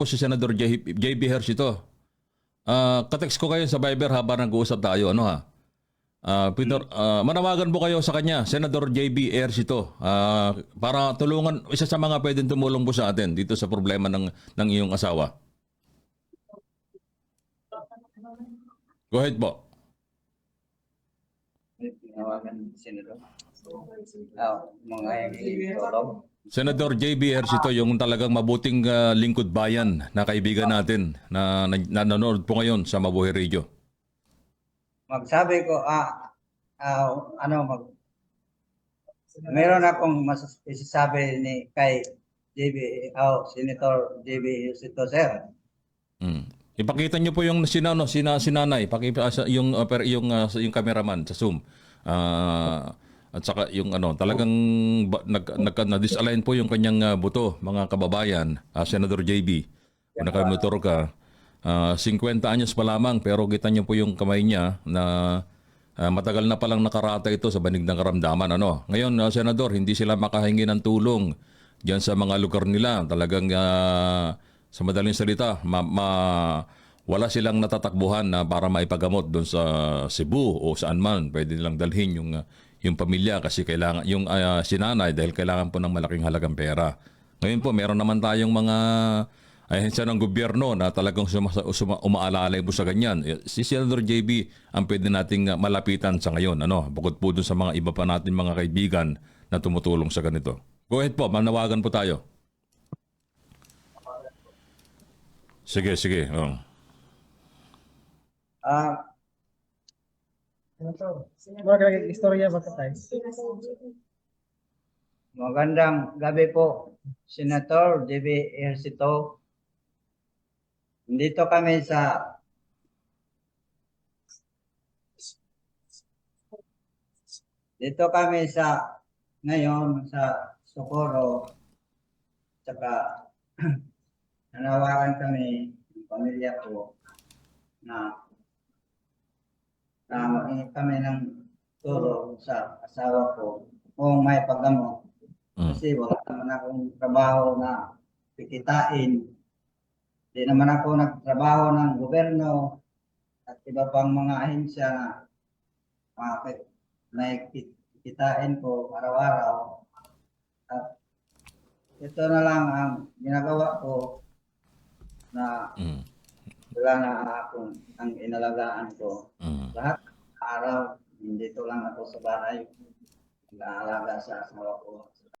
po si Senador JB Hersito. Ah, katext ko kayo sa Viber habang nag-uusap tayo, ano ha? Ah, Peter, ah, manawagan po kayo sa kanya, Senador JB Hersito, ah, para tulungan, isa sa mga pwedeng tumulong po sa atin dito sa problema ng, ng iyong asawa. Go ahead po. Tinawagan senador. Ah, mga tulong. Senador JB Hersito, yung talagang mabuting ah, lingkod bayan na kaibigan natin na, na nanonood po ngayon sa Mabuhay Radio. Magsabi ko, ah, ah, ano, mag, meron akong mas isasabi ni kay JB, oh, Senator JB Yusito, sir. Mm. Ipakita niyo po yung sinano, sina sinanay, pakita yung uh, yung uh, yung cameraman sa Zoom. Ah, at saka yung ano, talagang ba, nag, nag na-disalign po yung kanyang uh, buto, mga kababayan, ah, Senador JB. Kung nakamotor ka, ah, 50 anyos pa lamang pero kita niyo po yung kamay niya na ah, matagal na palang nakarata ito sa banig ng karamdaman ano. Ngayon, ah, Senador, hindi sila makahingi ng tulong diyan sa mga lugar nila. Talagang ah, sa madaling salita, ma, ma- wala silang natatakbuhan na para maipagamot doon sa Cebu o saan man. Pwede nilang dalhin yung ah, yung pamilya kasi kailangan yung ah, sinanay dahil kailangan po ng malaking halagang pera. Ngayon po, meron naman tayong mga ahensya ng gobyerno na talagang suma, suma, umaalalay po sa ganyan. Eh, Si Senator JB ang pwede nating ah, malapitan sa ngayon. Ano? Bukod po dun sa mga iba pa natin mga kaibigan na tumutulong sa ganito. Go ahead po, manawagan po tayo. Sige, sige. Oh. Ah, Mga kaya istorya ba ka tayo? magandang gabi po, Senator JB Yusito. Dito kami sa Dito kami sa ngayon sa Socorro tsaka nanawagan kami ng pamilya ko na na makingi kami ng tulong sa asawa ko kung may paggamot Mm. kasi wala naman akong trabaho na pikitain hindi naman ako nagtrabaho ng gobyerno at iba pang mga ahensya na makakit na kitain ko araw-araw. At ito na lang ang ginagawa ko na Mm. Wala na akong ang inalagaan ko. Mm. Lahat araw, dito lang ako sa bahay. Nag-aalaga sa asawa ko,